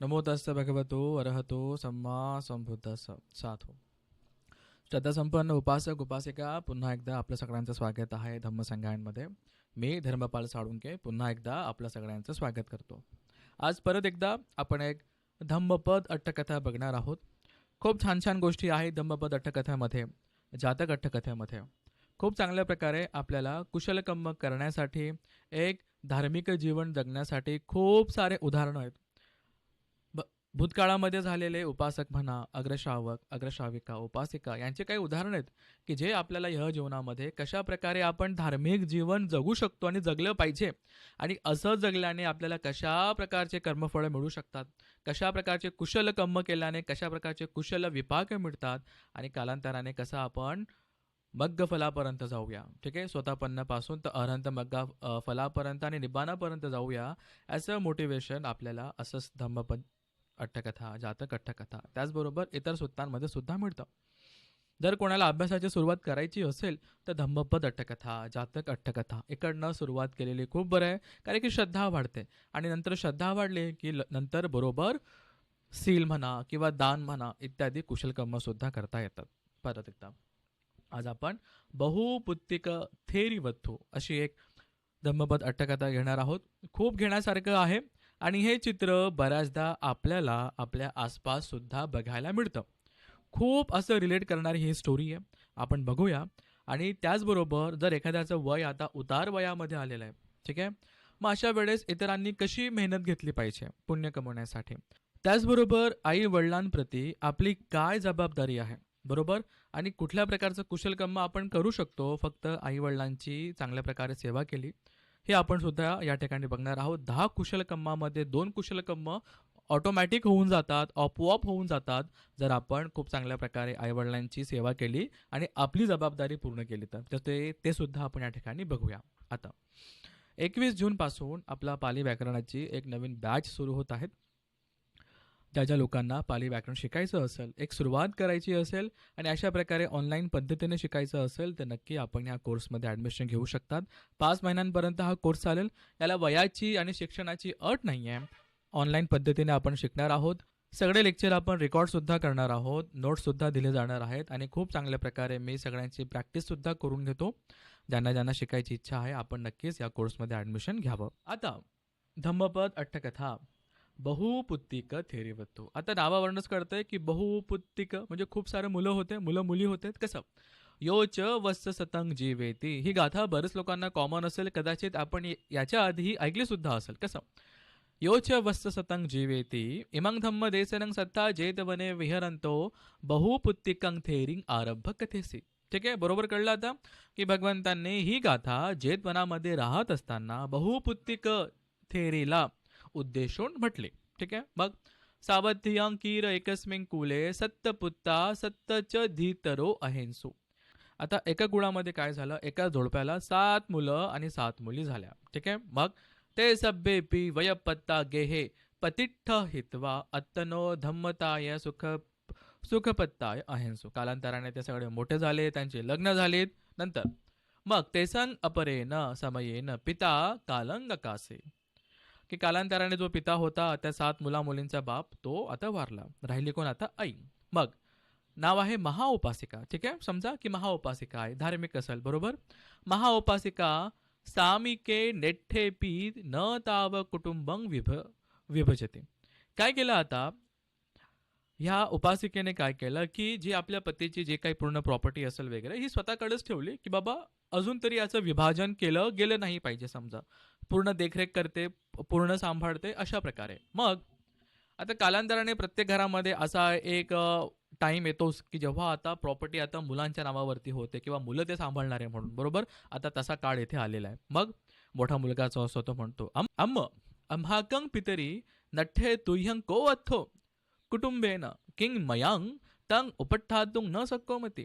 नमो तस्स भगवतो अरहतो सम्मा संबुद्धस साधो. श्रद्धासंपन्न उपासक उपासिका पुन्हा एकदा आपलं सगळ्यांचं स्वागत आहे धम्मसंगायांमध्ये मी धर्मपाल साळुंके पुन्हा एकदा आपलं सगळ्यांचं स्वागत करतो. आज परत एकदा आपण एक धम्मपद अट्टकथा बघणार आहोत. खूप छान छान गोष्टी आहेत धम्मपद अट्टकथामध्ये जातक अट्टकथेमध्ये. खूप चांगल्या प्रकारे आपल्याला कुशलकम्म करण्यासाठी एक धार्मिक जीवन जगण्यासाठी खूप सारे उदाहरणं आहेत. भूतकाळामध्ये झालेले उपासक म्हणा अग्रश्रावक अग्रश्राविका उपासिका यांचे काही उदाहरण आहेत की जे आपल्याला ह्या जीवनामध्ये कशा प्रकारे आपण धार्मिक जीवन जगू शकतो आणि जगलं पाहिजे आणि असं जगल्याने आपल्याला कशा प्रकारचे कर्मफळं मिळू शकतात कशा प्रकारचे कुशल कर्म केल्याने कशा प्रकारचे कुशल विपाक मिळतात आणि कालांतराने कसं आपण मग्ग फलापर्यंत जाऊया. ठीक आहे? स्वतःपन्नापासून तर अनंत मग्गा फलापर्यंत आणि निबाणापर्यंत जाऊया याचं मोटिवेशन आपल्याला असंच धम्मपद अट्टकथा जातक अट्टकथा. त्याचबरोबर इतर सूत्रांमध्ये सुद्धा मिळतं. जर कोणाला अभ्यासाची सुरुवात करायची असेल तर धम्मपद अट्टकथा जातक अट्टकथा इकडनं सुरुवात केलेली खूप बरं आहे कारण की श्रद्धा वाढते. आणि नंतर श्रद्धा वाढली की ल- नंतर बरोबर सील म्हणा किंवा दान म्हणा इत्यादी कुशलकर्मसुद्धा करता येतात. परत एकदा. आज आपण बहुपुत्तिक थेरी वत्थू अशी एक धम्मपद अट्टकथा घेणार आहोत. खूप घेण्यासारखं आहे. आणि हे चित्र बऱ्याचदा आपल्याला आपल्या आसपास सुद्धा बघायला मिळतं. खूप असं रिलेट करणारी ही स्टोरी आहे. आपण बघूया. आणि त्याचबरोबर जर एखाद्याचं वय आता उतार वयामध्ये आलेलं आहे ठीक आहे? मग अशा वेळेस इतरांनी कशी मेहनत घेतली पाहिजे पुण्य कमवण्यासाठी? त्याचबरोबर आई वडिलांप्रती आपली काय जबाबदारी आहे? बरोबर? आणि कुठल्या प्रकारचं कुशलकर्म आपण करू शकतो? फक्त आई वडिलांची चांगल्या प्रकारे सेवा केली हे आपण सुद्धा या ठिकाणी बघणार आहोत. दहा कुशलकर्मामध्ये दोन कुशलकर्म ऑटोमॅटिक होऊन जातात आपोआप होऊन जातात जर आपण खूप चांगल्या प्रकारे आईवडिलांची सेवा केली आणि आपली जबाबदारी पूर्ण केली तर. तर ते ते सुद्धा आपण या ठिकाणी बघूया. आता एकवीस जूनपासून आपला पाली व्याकरणाची एक नवीन बॅच सुरू होत आहेत ज्या ज्या लोकांना पाली व्याकरण शिकायचं असेल एक सुरुवात करायची असेल आणि अशा प्रकारे ऑनलाईन पद्धतीने शिकायचं असेल तर नक्की आपण या कोर्समध्ये ॲडमिशन घेऊ शकतात. पाच महिन्यांपर्यंत हा कोर्स चालेल. याला वयाची आणि शिक्षणाची अट नाही आहे ऑनलाईन पद्धतीने आपण शिकणार आहोत. सगळे लेक्चर आपण रेकॉर्डसुद्धा करणार आहोत. नोट्ससुद्धा दिले जाणार आहेत आणि खूप चांगल्या प्रकारे मी सगळ्यांची प्रॅक्टिससुद्धा करून घेतो. ज्यांना ज्यांना शिकायची इच्छा आहे आपण नक्कीच या कोर्समध्ये ॲडमिशन घ्यावं. आता धम्मपद अट्टकथा बहुपुत्तिक थेरीवत्तू आता नावावरूनच कळतंय की बहुपुत्तिक म्हणजे खूप सारे मुलं होते मुलं मुली होते कसं? यो च वत्स सतंग जीवेती. ही गाथा बरेच लोकांना कॉमन असेल कदाचित आपण याच्या आधी ऐकली सुद्धा असेल. कसं? यो च सतंग जीवेती. इमंग धम्म देसनंग सत्ता जेत वने विहरंतो बहुपुत्तिकंग थेरिंग आरंभ कथेसी. ठीक आहे? बरोबर कळलं आता? की भगवंतांनी ही गाथा जेतवनामध्ये राहत असताना बहुपुत्तिक थेरीला उद्देशून म्हटले. ठीक आहे? मग सावध्यं कीर एकस्मिन कुले सत्तपुत्ता सत्तच धीतरो अहेंसू. आता एका गुणामध्ये काय झालं? एका झोडप्याला सात मुलं आणि सात मुली झाल्या. ठीक आहे? मग ते सभ्ये पी वयपत्ता गेहे पतिठ्ठ हितवा अत्तनो धम्मताय सुख सुखपत्ताय अहेंसू. कालांतराने ते सगळे मोठे झाले त्यांचे लग्न झालेत. नंतर मग तेसंग अपरेन समयेन पिता कालंग कासे की कालांतराने जो पिता होता त्या सात मुला मुलींचा बाप तो आता वारला. राहिली कोण आता? आई. मग नाव आहे महाउपासिका. ठीक आहे? समजा की महाउपासिका आहे. धार्मिक असेल बरोबर? महाउपासिका सामिके नेठ्ठेपी न ताव कुटुंबं विभ विभजते. काय केलं आता? ह्या उपासिकेने काय केलं की जी आपल्या पतीची जे काही पूर्ण प्रॉपर्टी असेल वगैरे ही स्वतःकडेच ठेवली की बाबा अजून तरी याचं विभाजन केलं गेलं नाही पाहिजे समजा. पूर्ण देखरेख करते पूर्ण सांभाळते अशा प्रकारे. मग आता कालांतराने प्रत्येक घरामध्ये असा एक टाईम येतोच की जेव्हा आता प्रॉपर्टी आता मुलांच्या नावावरती होते किंवा मुलं ते सांभाळणारे म्हणून बरोबर? आता तसा काळ येथे आलेला आहे. मग मोठा मुलगाचा असतो तो म्हणतो "अम- अम्म अम्हाकंग पितरी नठ्ठे तुह्यं को अथो कुटुंबेन किंग मयांग तंग उपट्ठातुंग न सकोमती.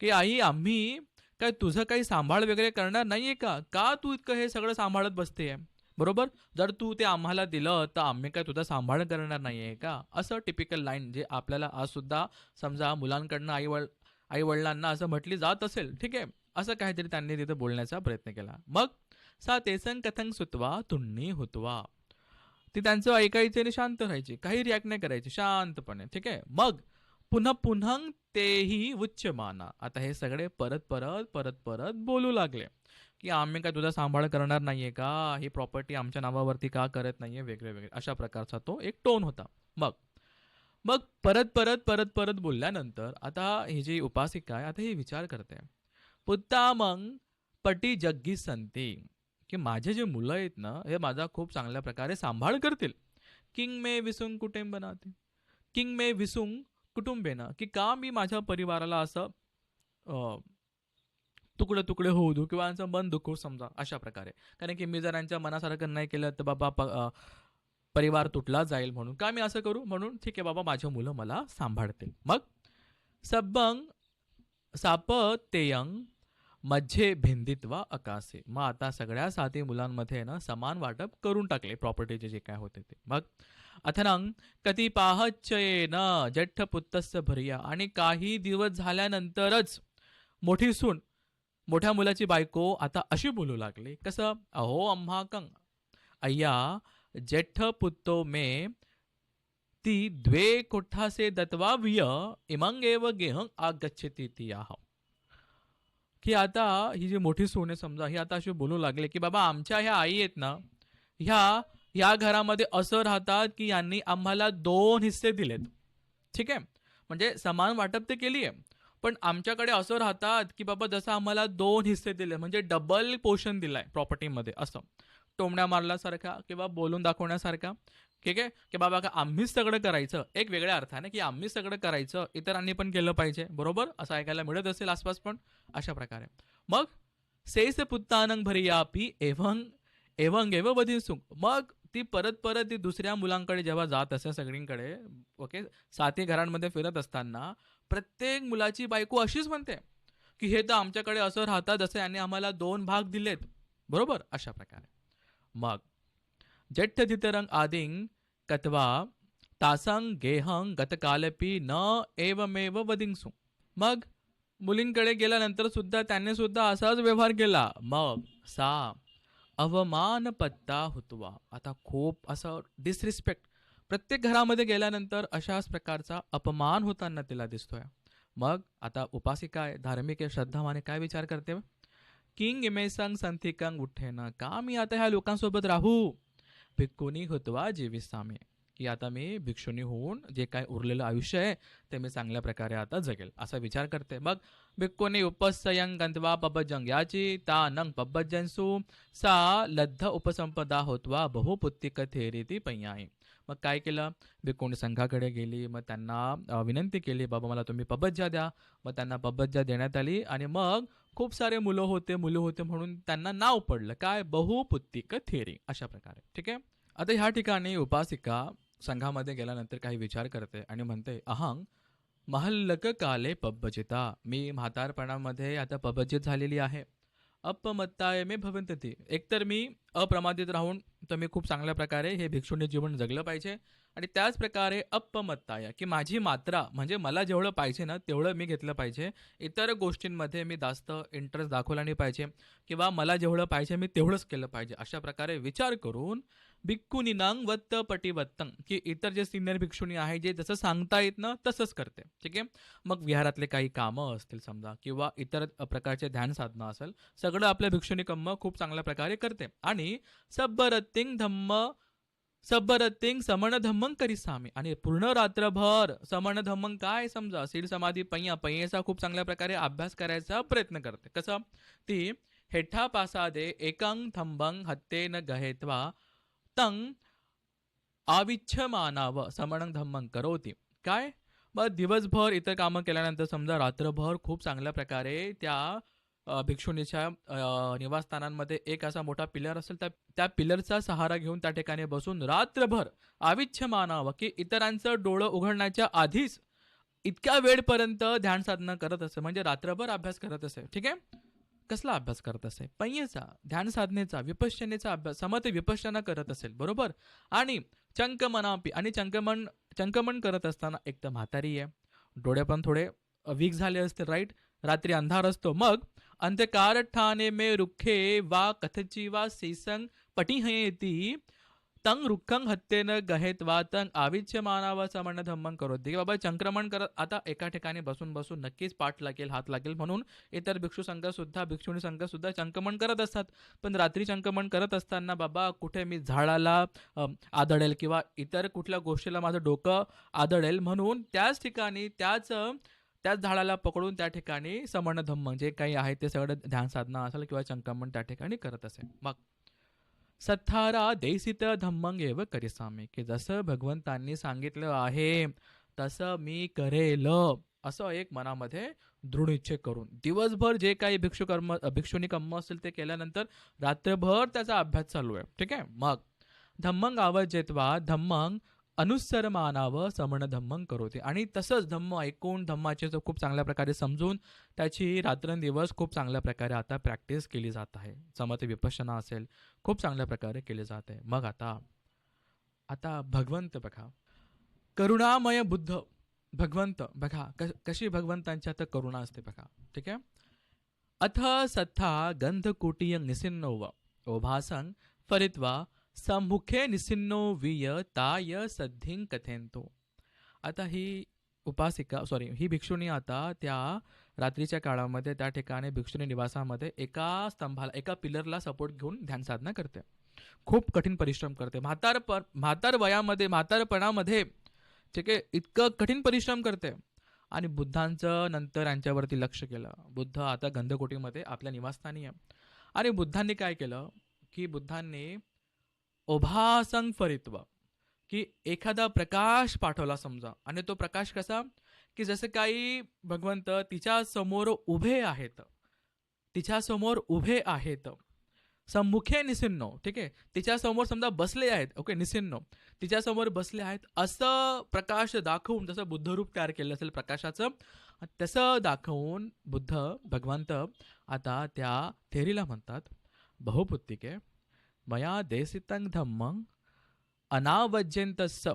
की आई आम्ही काय तुझं काही सांभाळ वगैरे करणार नाहीये का? का तू इतकं हे सगळं सांभाळत बसते बरोबर? जर तू ते आम्हाला दिलं तर आम्ही काय तुझा सांभाळ करणार नाहीये का? असं टिपिकल लाईन जे आपल्याला आजसुद्धा समजा मुलांकडनं आई वड आई वडिलांना असं म्हटली जात असेल ठीक आहे? असं काहीतरी त्यांनी तिथे बोलण्याचा प्रयत्न केला. मग सा तेसंग कथंग सुतवा तुंडी हुतवा. ती त्यांचं ऐकायचे आणि शांत राहायची. काही रिॲक्ट नाही करायची. शांतपणे. ठीक आहे? मग पुन्हा पुन्हा तेही उच्च माना आता हे सगळे परत परत परत परत बोलू लागले. की आम्ही काय तुझा सांभाळ करणार नाहीये का? ही प्रॉपर्टी आमच्या नावावरती का करत नाहीये? वेगळे वेगळे. अशा प्रकारचा तो एक टोन होता. मग मग परत परत परत परत बोलल्यानंतर आता ही जी उपासिका आहे आता ही विचार करते. पुत्ता मग पटी जग्गी संती. की माझे जे मुलं आहेत ना हे माझा खूप चांगल्या प्रकारे सांभाळ करतील. किंग मे विसुंग कुटुंब बनाते किंग मे विसुंग कुटुंबेनं की का मी माझ्या परिवाराला असं तुकडे तुकडे होऊ देऊ किंवा यांचं मन दुखू समजा अशा प्रकारे. कारण की मी जर यांच्या मनासारखं नाही केलं तर बाबा परिवार तुटला जाईल म्हणून. का मी असं करू? म्हणून ठीक आहे बाबा माझे मुलं मला सांभाळतील. मग सबंग साप तेयंग मध्ये भिंदित्वा अकासे. मग आता सगळ्या साती मुलांमध्ये ना समान वाटप करून टाकले प्रॉपर्टीचे जे काय होते ते. मग अथनंग कती पाहच्चये न जठ्ठ पुत्तस्य भरिया. आणि काही दिवस झाल्यानंतरच मोठी सून मोठ्या मुलाची बायको आता अशी बोलू लागली. कसं? अहो अम्हा कंग. अय्या जेठ पुत्तो मे ती द्वे कोठासे दत्वा विय इमंग एव गेहं आगच्छति तियाह. की आता ही जी मोठी सोने आहे समजा ही आता अशी बोलू लागले की बाबा आमच्या ह्या आई आहेत ना ह्या या घरामध्ये असं राहतात की यांनी आम्हाला दोन हिस्से दिलेत. ठीक आहे? म्हणजे समान वाटप ते केली आहे पण आमच्याकडे असं राहतात की बाबा जसं आम्हाला दोन हिस्से दिले म्हणजे डबल पोर्शन दिलाय प्रॉपर्टीमध्ये असं. टोमण्या मारल्यासारखा किंवा बोलून दाखवण्यासारखा ठीक आहे? की बाबा का आम्हीच सगळं करायचं एक वेगळ्या अर्थाने की आम्हीच सगळं करायचं इतरांनी पण केलं पाहिजे बरोबर? असं ऐकायला मिळत असेल आसपास पण अशा प्रकारे. मग सेस पुत्तानंग भरियापी एवंग एवंग एव वधिसुंग मग ती परत परत ती दुसऱ्या मुलांकडे जेव्हा जात असे सगळींकडे ओके साती घरांमध्ये फिरत असताना प्रत्येक मुलाची बायको अशीच म्हणते की हे तर आमच्याकडे असं राहतात जसं आणि आम्हाला दोन भाग दिलेत. बरोबर? अशा प्रकारे. मग जेठ्ठ तितरंग आदिंग कत्वा तासांग गेहंग गतकालपी न एवमेव वदिंगसु मग मुलींकडे गेल्यानंतर सुद्धा त्याने सुद्धा असाच व्यवहार केला. मग सा अवमान पत्ता हुतवा. आता खूप असं डिसरिस्पेक्ट प्रत्येक घरामध्ये गेल्यानंतर अशाच प्रकारचा अपमान होताना तिला दिसतोय. मग आता उपासिका आहे धार्मिक आहे श्रद्धावाने काय विचार करते? किंग इमेसंग संथिकंग उठेना. का मी आता ह्या लोकांसोबत राहू. भिक्कुनी हुतवा जीविसामे की आता मी भिक्षुनी होऊन जे काय उरलेलं आयुष्य आहे ते मी चांगल्या प्रकारे आता जगेल. असा विचार करते. मग भिक्कुनी उपसयंग गंतवा पबजंग याची ता नंग पबजनसू सा लद्ध उपसंपदा होतवा बहुपुत्तिक थेरीती पैयाई मग काय केलं? भिक्कुणी संघाकडे गेली मग त्यांना विनंती केली बाबा मला तुम्ही पबज्जा द्या. मग त्यांना पबज्जा देण्यात आली आणि मग खूप सारे मुलं होते मुलं होते म्हणून त्यांना नाव पडलं. काय? बहुपुत्तिक थेरी अशा प्रकारे. ठीक आहे? आता ह्या ठिकाणी उपासिका संघामध्ये गेल्यानंतर काही विचार करते आणि म्हणते अहंग महल्लक काले पब्बजिता. मी म्हातारपणामध्ये आता पबजित झालेली आहे. अपमत्ताय मे भवंतती. एकतर मी अप्रमादित राहून तर मी खूप चांगल्या प्रकारे हे भिक्षुणी जीवन जगलं पाहिजे. आणि त्याच प्रकारे अपमत्ताय की माझी मात्रा म्हणजे मला जेवढं पाहिजे ना तेवढं मी घेतलं पाहिजे. इतर गोष्टींमध्ये मी जास्त इंटरेस्ट दाखवला नाही पाहिजे. किंवा मला जेवढं पाहिजे मी तेवढंच केलं पाहिजे. अशा प्रकारे विचार करून भिक्खुनिनांग वत्त पटिवत्तंग की इतर जे सिनियर भिक्षुणी आहे जे जसं सांगता येत ना तसंच करते. ठीक आहे? मग विहारातले काही कामं असतील समजा किंवा इतर प्रकारचे ध्यान साधना असेल सगळं आपल्या भिक्षुणी कम्म खूप चांगल्या प्रकारे करते. आणि सब्बरत्तिंग धम्म सब्बरत्तिंग समण धम्मंग करिसामी आणि पूर्ण रात्रभर समण धम्मंग काय समजा? सीड समाधी पैया पैयेचा खूप चांगल्या प्रकारे अभ्यास करायचा प्रयत्न करते. कसं? ती हेठा पासादे एकंग थंबंग हत्तेन गहेत्वा तंग आविच्छमानाव समणंग धम्मंग करोती. काय? मग दिवसभर इतर कामं केल्यानंतर समजा रात्रभर खूप चांगल्या प्रकारे त्या अ, भिक्षुणीच्या निवासस्थानांमध्ये एक असा मोठा पिलर असेल त्या त्या पिलरचा सहारा घेऊन त्या ठिकाणी बसून रात्रभर आविच्छ मानावं की इतरांचं डोळं उघडण्याच्या आधीच इतक्या वेळपर्यंत ध्यान साधना करत असे म्हणजे रात्रभर अभ्यास करत असे ठीक आहे? कसला अभ्यास करत असे? पैयेचा ध्यान साधनेचा विपश्चनेचा अभ्यास समते विपश्चना करत असेल बरोबर? आणि चंकमनापी आणि चंकमन चंकमन करत असताना एक तर म्हातारी आहे डोळे पण थोडे वीक झाले असते राईट रात्री अंधार असतो मग अंधकार ठाने मे रुखे वा कथची वा सेसंग पटी तंग रुखंग हत्येन गहेत्वा तंग आविच्यमाना वा समण धम्मं करोत। की बाबा संक्रमण करत आता एका ठिकाणी बसून बसून नक्कीच पाठ लागेल हात लागेल म्हणून इतर भिक्षू संघसुद्धा भिक्षुणी संघसुद्धा संक्रमण करत असतात. पण रात्री संक्रमण करत असताना बाबा कुठे मी झाडाला आदळेल किंवा इतर कुठल्या गोष्टीला माझं डोकं आदळेल म्हणून त्याच ठिकाणी त्याच त्याच झाडाला पकडून त्या ठिकाणी समणधम्म जे काही आहे ते सगळं ध्यान साधना असेल किंवा संक्रमण त्या ठिकाणी करत असेल मग सत्थारा देसित धम्मंग एव करिसामी की जसं भगवंतांनी सांगितलं आहे तसं मी करेल असं एक मनामध्ये दृढ इच्छे करून. दिवसभर जे काही भिक्षू कर्म भिक्षुनी कर्म असेल ते केल्यानंतर रात्रभर त्याचा अभ्यास चालू आहे. ठीक आहे? मग धम्मंग आवजेत्वा धम्मंग अनुसरमानाव समण धम्मंग करोते. आणि तसंच धम्म ऐकून धम्माचे जो खूप चांगल्या प्रकारे समजून त्याची रात्रंदिवस खूप चांगल्या प्रकारे आता प्रॅक्टिस केली जात आहे. समत विपशना असेल खूप चांगल्या प्रकारे केले जात. आहे मग आता आता भगवंत बघा. करुणामय बुद्ध भगवंत बघा क कशी भगवंतांची आता करुणा असते बघा. ठीक आहे? अथ सत्था गंधकुटीय निसिन्नोव. ओभासंग फरित्वा सम्मुखे निसिन्नो विय ताय सद्धिं कथेंतो आता ही उपासिका सॉरी ही भिक्षुणी आता त्या रात्रीच्या काळामध्ये त्या ठिकाणी भिक्षुणी निवासामध्ये एका स्तंभाला एका पिलरला सपोर्ट घेऊन ध्यान साधना करते. खूप कठीण परिश्रम करते. म्हातार प म्हातार वयामध्ये म्हातारपणामध्ये ठीक आहे इतकं कठीण परिश्रम करते. आणि बुद्धांचं नंतर यांच्यावरती लक्ष केलं. बुद्ध आता गंधकोटीमध्ये आपल्या निवासस्थानी आहे. आणि बुद्धांनी काय केलं? की बुद्धांनी ओभासंग फरित्व की एखादा प्रकाश पाठवला समजा आणि तो प्रकाश कसा? की जसं काही भगवंत तिच्या समोर उभे आहेत. तिच्या समोर उभे आहेत. सम्मुखे निसिन्नो ठीक आहे? तिच्या समोर समजा बसले आहेत ओके निसिन्नो. तिच्या समोर बसले आहेत असं प्रकाश दाखवून जसं बुद्धरूप तयार केलं असेल प्रकाशाचं तसं दाखवून बुद्ध भगवंत आता त्या थेरीला म्हणतात बहुपुत्तिके मया देसितं धम्मं अनावज्यन्तस्य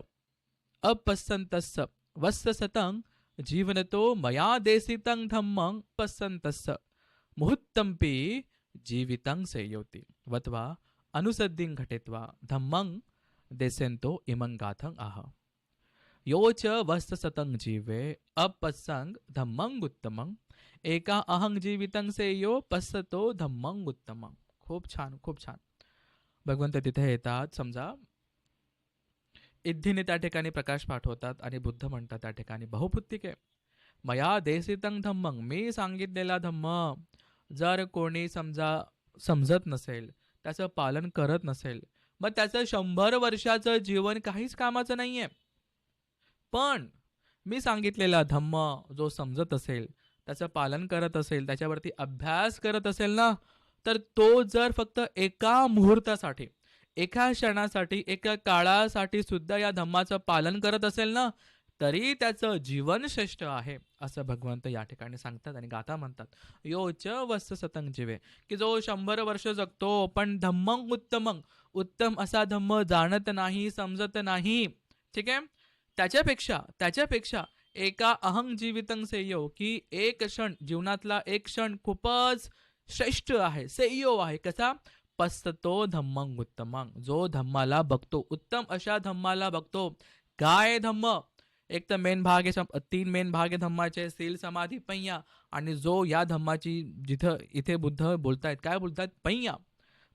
अपस्सन्तस्य वत्ससतं जीवनतो मया देसितं धम्मं पस्सन्तस्य मुहूर्तंपि जीवितं सेयोति। वत्वा अनुसद्धिं घटित्वा धम्मं देसेन्तो इमं गाथं आह। यो च वस्तसतं जीवे अपसंग धम्मं उत्तमं, एका अहं जीवितं सेयो पස්සतो धम्मं उत्तमं। खूप छान खूप छान। भगवंत तिथे येतात समजा. इद्धीने त्या ठिकाणी प्रकाश पाठवतात आणि बुद्ध म्हणतात त्या ठिकाणी बहुपुत्तिके मया देसितंग धम्मं मी सांगितलेला धम्म जर कोणी समजा समजत नसेल त्याचं पालन करत नसेल मग त्याचं शंभर वर्षाचं जीवन काहीच कामाचं नाहीये. पण मी सांगितलेला धम्म जो समजत असेल त्याचं पालन करत असेल त्याच्यावरती अभ्यास करत असेल ना तर तो जर फक्त एका मुहूर्तासाठी एका क्षणासाठी एका काळासाठी सुद्धा या धम्माचं पालन करत असेल ना तरी त्याचं जीवन श्रेष्ठ आहे असं भगवंत या ठिकाणी सांगतात आणि गाथा म्हणतात. यो च वस्त सतंग जीवे. की जो शंभर वर्ष जगतो पण धम्मंग उत्तमंग उत्तम असा धम्म जाणत नाही समजत नाही. ठीक आहे? त्याच्यापेक्षा त्याच्यापेक्षा एका अहंग जीवितंग से यो की एक क्षण जीवनातला एक क्षण खूपच श्रेष्ठ आहे सेईओ आहे. कसा? पस्ततो धम्मंग उत्तमंग जो धम्माला बघतो उत्तम अशा धम्माला बघतो. काय धम्म? एक तर मेन भाग आहे तीन मेन भाग आहे धम्माचे सील समाधी पैया. आणि जो या धम्माची जिथं इथे बुद्ध बोलतायत काय बोलतायत? पैया.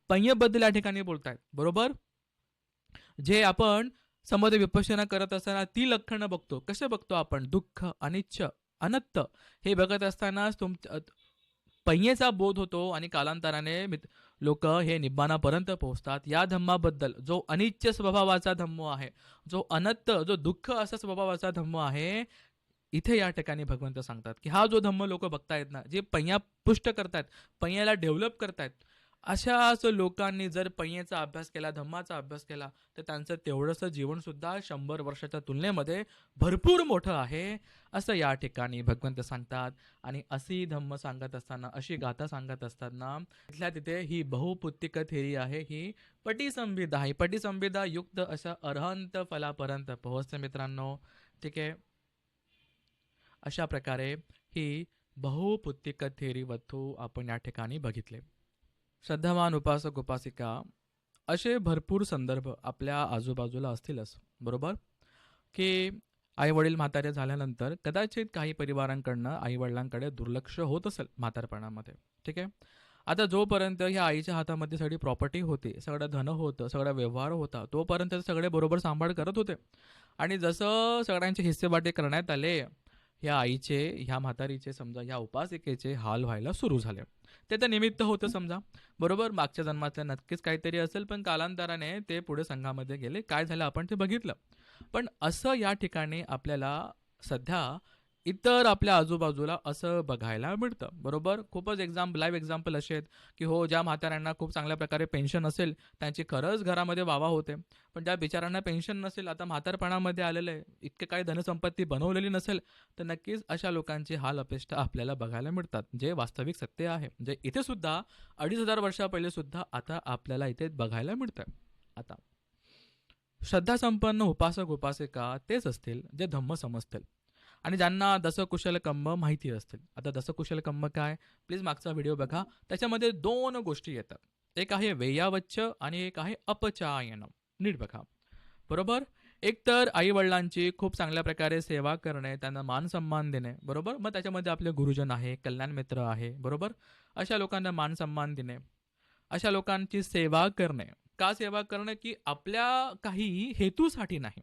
पैयबद्दल या ठिकाणी बोलतायत. बरोबर? जे आपण समोर विपश्यना करत असताना ती लक्षणं बघतो. कसे बघतो आपण? दुःख अनिच्छ अनत्त. हे बघत असतानाच तुम पैयेचा बोध होतो आणि कालांतराने लोक हे निब्बाणापर्यंत पोहोचतात. या धम्माबद्दल जो अनिच्च स्वभावाचा धम्म आहे जो अनत्त जो दुःख असा स्वभावाचा धम्म आहे इथे या ठिकाणी भगवंत सांगतात की हा जो धम्म लोक बघतायत ना जे पहिया पुष्ट करतायत पहियाला डेव्हलप करतायत अशाच लोकांनी जर पैयेचा अभ्यास केला धम्माचा अभ्यास केला तर त्यांचं तेवढंसं जीवनसुद्धा शंभर वर्षाच्या तुलनेमध्ये भरपूर मोठं आहे असं या ठिकाणी भगवंत सांगतात. आणि अशी धम्म सांगत असताना अशी गाथा सांगत असताना तिथल्या तिथे ही बहुपुत्तिक थेरी आहे ही पटीसंविधा ही पटीसंविधा युक्त अशा अर्हंत फलापर्यंत. पोहोचते मित्रांनो ठीक आहे? अशा प्रकारे ही बहुपुत्तिक थेरी वस्तू आपण या ठिकाणी बघितले. श्रद्धावान उपासक उपासिका असे भरपूर संदर्भ आपल्या आजूबाजूला असतीलच बरोबर? की आई वडील म्हातारे झाल्यानंतर कदाचित काही परिवारांकडनं आई वडिलांकडे दुर्लक्ष होत असेल म्हातारपणामध्ये ठीक आहे? आता जोपर्यंत ह्या आईच्या हातामध्ये सगळी प्रॉपर्टी होती सगळं धन होतं सगळा व्यवहार होता तोपर्यंत सगळे बरोबर सांभाळ करत होते. आणि जसं सगळ्यांचे हिस्सेवाटे करण्यात आले ह्या आईचे ह्या म्हातारीचे समजा ह्या उपासिकेचे हाल व्हायला सुरू झाले. ते तर निमित्त होतं समजा. बरोबर? मागच्या जन्मातलं नक्कीच काहीतरी असेल पण कालांतराने ते पुढे संघामध्ये गेले. काय झालं? आपण ते बघितलं. पण असं या ठिकाणी आपल्याला सध्या इतर आपल्या आजूबाजूला असं बघायला मिळतं. बरोबर? खूपच एक्झाम लाईव्ह एक्झाम्पल असे आहेत की हो ज्या म्हाताऱ्यांना खूप चांगल्या प्रकारे पेन्शन असेल त्यांची खरंच घरामध्ये वावा होते. पण ज्या बिचारांना पेन्शन नसेल आता म्हातारपणामध्ये आलेलं आहे इतके काही धनसंपत्ती बनवलेली नसेल तर नक्कीच अशा लोकांची हाल अपेष्टा आपल्याला बघायला मिळतात जे वास्तविक सत्य आहे. जे इथे सुद्धा अडीच हजार वर्षा पहिले सुद्धा आता आपल्याला इथे बघायला मिळतं आता श्रद्धासंपन्न उपासक उपासिका तेच असतील जे धम्म समजतील. आणि ज्यांना दसकुशल कंब माहिती असतील. आता दसकुशल कंब काय? प्लीज मागचा व्हिडिओ बघा. त्याच्यामध्ये दोन गोष्टी येतात. एक आहे वेयावच्च आणि एक आहे अपचायन नीट बघा. बरोबर? एक तर आई वडिलांची खूप चांगल्या प्रकारे सेवा करणे त्यांना मान सन्मान देणे. बरोबर? मग त्याच्यामध्ये आपले गुरुजन आहे कल्याण मित्र आहे. बरोबर? अशा लोकांना मान सन्मान देणे. अशा लोकांची सेवा करणे. का सेवा करणे? की आपल्या काही हेतूसाठी नाही.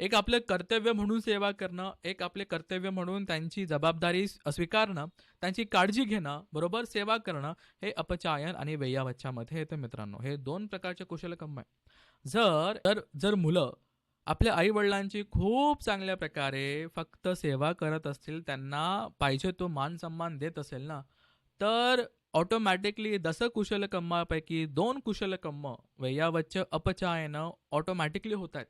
एक आपलं कर्तव्य म्हणून सेवा करणं एक आपले कर्तव्य म्हणून त्यांची जबाबदारी स्वीकारणं त्यांची काळजी घेणं बरोबर सेवा करणं हे अपचायन आणि वेयावच्च्यामध्ये येतं मित्रांनो. हे दोन प्रकारचे कुशलकर्म आहे जर तर जर मुलं आपल्या आई वडिलांची खूप चांगल्या प्रकारे फक्त सेवा करत असतील त्यांना पाहिजे तो मान सन्मान देत असेल ना तर ऑटोमॅटिकली दस कुशलकर्मापैकी दोन कुशलकर्म वैयावच्च अपचायनं ऑटोमॅटिकली होत आहेत.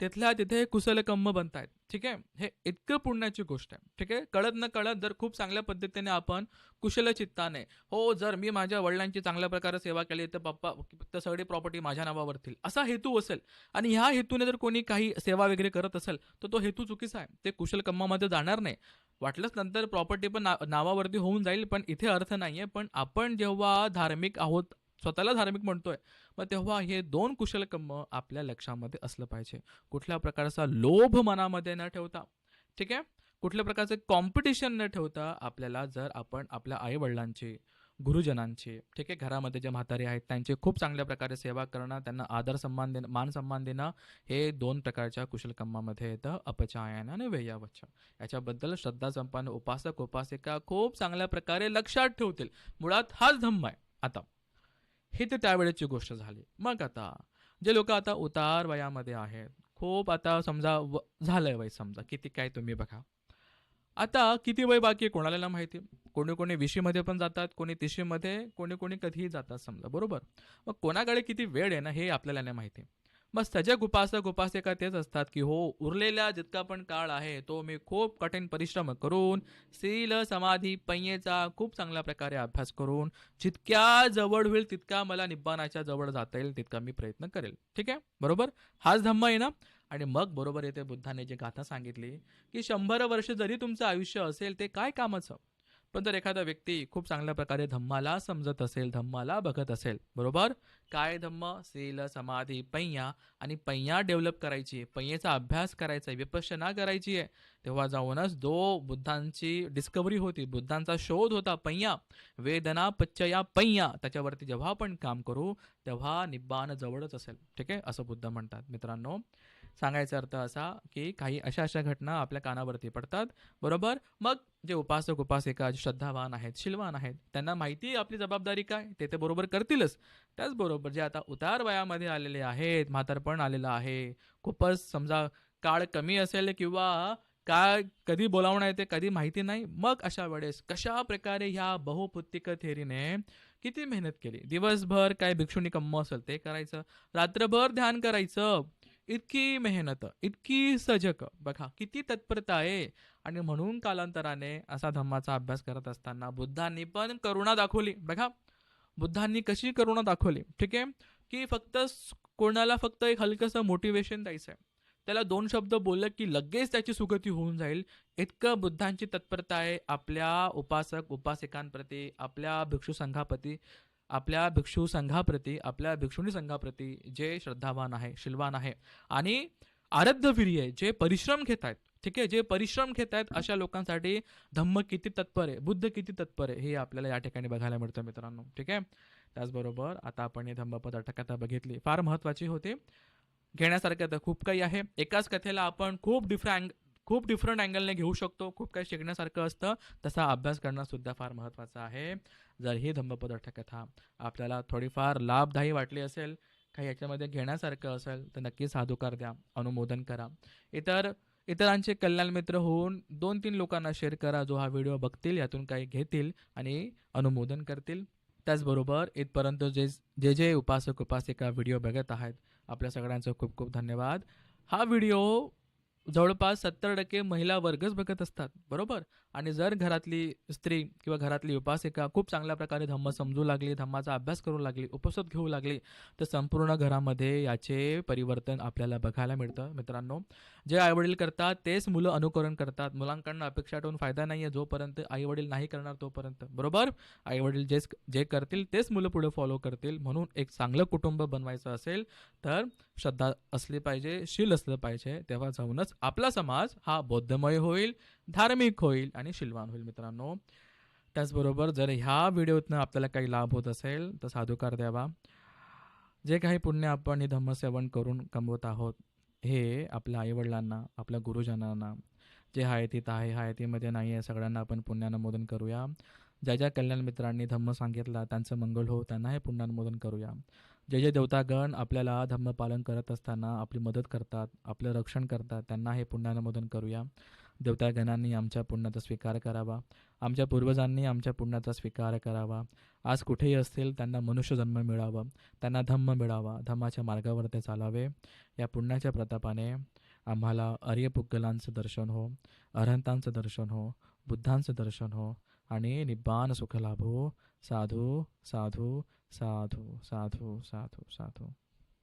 तिथल्या तिथे कुशलकर्म बनतायत. ठीक आहे? हे इतकं पुण्याची गोष्ट आहे. ठीक आहे? कळत न कळत जर खूप चांगल्या पद्धतीने आपण कुशल चित्ताने हो जर मी माझ्या वडिलांची चांगल्या प्रकारे सेवा केली तर पप्पा तर सगळी प्रॉपर्टी माझ्या नावावरतील. असा हेतू असेल आणि ह्या हेतूने जर कोणी काही सेवा वगैरे करत असेल तर तो हेतू चुकीचा आहे. ते कुशलकम्मामध्ये जाणार नाही. वाटलंच नंतर प्रॉपर्टी पण ना नावावरती होऊन जाईल पण इथे अर्थ नाही आहे पण आपण जेव्हा धार्मिक आहोत स्वतःला धार्मिक म्हणतोय. मग तेव्हा हे दोन कुशलकर्म आपल्या लक्षामध्ये असलं पाहिजे. कुठल्या प्रकारचा लोभ मनामध्ये न ठेवता ठीक आहे? कुठल्या प्रकारचं कॉम्पिटिशन न ठेवता आपल्याला जर आपण आपल्या आईवडिलांचे गुरुजनांचे गुरुजनांची ठीक आहे? घरामध्ये जे म्हातारे आहेत त्यांची खूप चांगल्या प्रकारे सेवा करणं त्यांना आदर सन्मान देणं मान सन्मान देणं हे दोन प्रकारच्या कुशलकर्मामध्ये येतं. अपचायन आणि वेयावच्च याच्याबद्दल श्रद्धा संपन्न उपासक उपासिका खूप चांगल्या प्रकारे लक्षात ठेवतील. मुळात हाच धम्म आहे. आता हे तर त्यावेळेची गोष्ट झाली. मग आता जे लोक आता उतार वयामध्ये आहेत खूप आता समजा व झालंय वय समजा किती काय तुम्ही बघा. आता किती वय बाकी आहे कोणाला नाही माहिती? कोणी कोणी विशीमध्ये पण जातात कोणी तिशीमध्ये कोणी कोणी कधीही जातात समजा बरोबर? मग कोणाकडे किती वेळ आहे ना हे आपल्याला नाही माहिती. मग सजग उपासक उपासिका तेच असतात की हो उरलेला जितका पण काळ आहे तो मी खूप कठीण परिश्रम करून सील समाधी पैयेचा खूप चांगल्या प्रकारे अभ्यास करून जितक्या जवळ होईल तितका मला निब्बानाच्या जवळ जाता येईल तितका मी प्रयत्न करेल. ठीक आहे? बरोबर? हाच धम्म आहे ना? आणि मग बरोबर येते बुद्धाने जे गाथा सांगितली की शंभर वर्ष जरी तुमचं आयुष्य असेल ते काय कामाचं? पण जर एखादा व्यक्ती खूप चांगल्या प्रकारे धम्माला समजत असेल धम्माला बघत असेल बरोबर? काय धम्म? शील समाधी पैया. आणि पैया डेव्हलप करायची पैयेचा अभ्यास करायचा आहे. विपश्यना करायची आहे. तेव्हा जाऊनच दो बुद्धांची डिस्कवरी होती. बुद्धांचा शोध होता पैया. वेदना पच्चया पैया. त्याच्यावरती जेव्हा आपण काम करू तेव्हा निब्बान जवळच असेल. ठीक आहे? असं बुद्ध म्हणतात. मित्रांनो सांगायचा अर्थ असा की काही अशा अशा घटना आपल्या कानावरती पडतात बरोबर? मग जे उपासक उपासिका जे श्रद्धावान आहेत शिलवान आहेत त्यांना माहिती आपली जबाबदारी काय? ते ते बरोबर करतीलच. त्याचबरोबर जे आता उतार वयामध्ये आलेले आहेत म्हातारपण आलेलं आहे खूपच समजा काळ कमी असेल किंवा काय कधी बोलावणं येते कधी माहिती नाही मग अशा वेळेस कशा प्रकारे ह्या बहुपुत्तिक थेरीने किती मेहनत केली? दिवसभर काय भिक्षुणी कम्म असेल ते करायचं रात्रभर ध्यान करायचं इतकी मेहनत इतकी सजग. बघा किती तत्परता आहे. आणि म्हणून कालांतराने असा धम्माचा अभ्यास करत असताना बुद्धांनी पण करुणा दाखवली. बघा बुद्धांनी कशी करुणा दाखवली? ठीक आहे? की फक्त कोणाला फक्त एक हलकंसं मोटिवेशन द्यायचं आहे त्याला दोन शब्द बोललं की लगेच त्याची सुगती होऊन जाईल. इतकं बुद्धांची तत्परता आहे आपल्या उपासक उपासिकांप्रती आपल्या भिक्षू संघाप्रती आपल्या भिक्षू संघाप्रती आपल्या भिक्षुणी संघाप्रती जे श्रद्धावान आहे शिलवान आहे आणि आराध्यवीर्य आहे जे परिश्रम घेत आहेत ठीक आहे? जे परिश्रम घेत आहेत अशा लोकांसाठी धम्म किती तत्पर आहे बुद्ध किती तत्पर आहे हे आपल्याला या ठिकाणी बघायला मिळतं मित्रांनो ठीक आहे? त्याचबरोबर आता आपण हे धम्मपद अटकथा बघितली फार महत्त्वाची होती. घेण्यासारखं तर खूप काही आहे. एकाच कथेला आपण खूप डिफरंट खूप डिफरंट अँगलने घेऊ शकतो. खूप काही शिकण्यासारखं असतं. तसा अभ्यास करणंसुद्धा फार महत्त्वाचं आहे. जर ही धम्मपद अटकथा आपल्याला थोडीफार लाभदायी वाटली असेल काही याच्यामध्ये घेण्यासारखं असेल तर नक्की साधुकार द्या अनुमोदन करा. इतर इतरांचे कल्याण मित्र होऊन दोन तीन लोकांना शेअर करा जो हा व्हिडिओ बघतील यातून काही घेतील आणि अनुमोदन करतील. त्याचबरोबर इथपर्यंत जे जे जे उपासक उपासिका व्हिडिओ बघत आहेत आपल्या सगळ्यांचं खूप खूप धन्यवाद. हा व्हिडिओ जवळपास सत्तर टक्के महिला वर्गच बघत असतात बरोबर? आणि जर घरातली स्त्री किंवा घरातली उपासिका खूप चांगल्या प्रकारे धम्म समजू लागली धम्माचा अभ्यास करू लागली उपसत घेऊ लागली तर संपूर्ण घरामध्ये याचे परिवर्तन आपल्याला बघायला मिळतं. मित्रांनो जे आईवडील करतात तेच मुलं अनुकरण करतात. मुलांकडनं अपेक्षा ठेवून फायदा नाही आहे जोपर्यंत आईवडील नाही करणार तोपर्यंत बरोबर? आईवडील जे जे करतील तेच मुलं पुढे फॉलो करतील. म्हणून एक चांगलं कुटुंब बनवायचं असेल तर श्रद्धा असली पाहिजे शील असलं पाहिजे तेव्हा जाऊनच आपला समाज हा बौद्धमय होईल धार्मिक होईल आणि शिलवान होईल मित्रांनो. त्याचबरोबर जर ह्या व्हिडिओतनं आपल्याला काही लाभ होत असेल तर साधुकार द्यावा. जे काही पुण्य आपण हे धम्मसेवन करून कमवत आहोत हे आपल्या आईवडिलांना आपल्या गुरुजनांना जे हायतीत आहे हायतीमध्ये नाही आहे सगळ्यांना आपण पुण्यानुमोदन करूया. ज्या ज्या कल्याण मित्रांनी धम्म सांगितला त्यांचं मंगल हो त्यांना हे पुण्यानुमोदन करूया. जे जे देवतागण आपल्याला धम्म पालन करत असताना आपली मदत करतात आपलं रक्षण करतात. त्यांना हे पुण्यानुमोदन करूया. देवतागणांनी आमच्या पुण्याचा स्वीकार करावा. आमच्या पूर्वजांनी आमच्या पुण्याचा स्वीकार करावा. आज कुठेही असतील त्यांना मनुष्य जन्म मिळावा. त्यांना धम्म मिळावा. धम्माच्या मार्गावर ते चालावे. या पुण्याच्या प्रतापाने आम्हाला आर्यपुग्गलांचं दर्शन हो अरहंतांचं दर्शन हो बुद्धांचं दर्शन हो आणि निब्बान सुख लाभो साधू साधू साधू साधू साधू साधू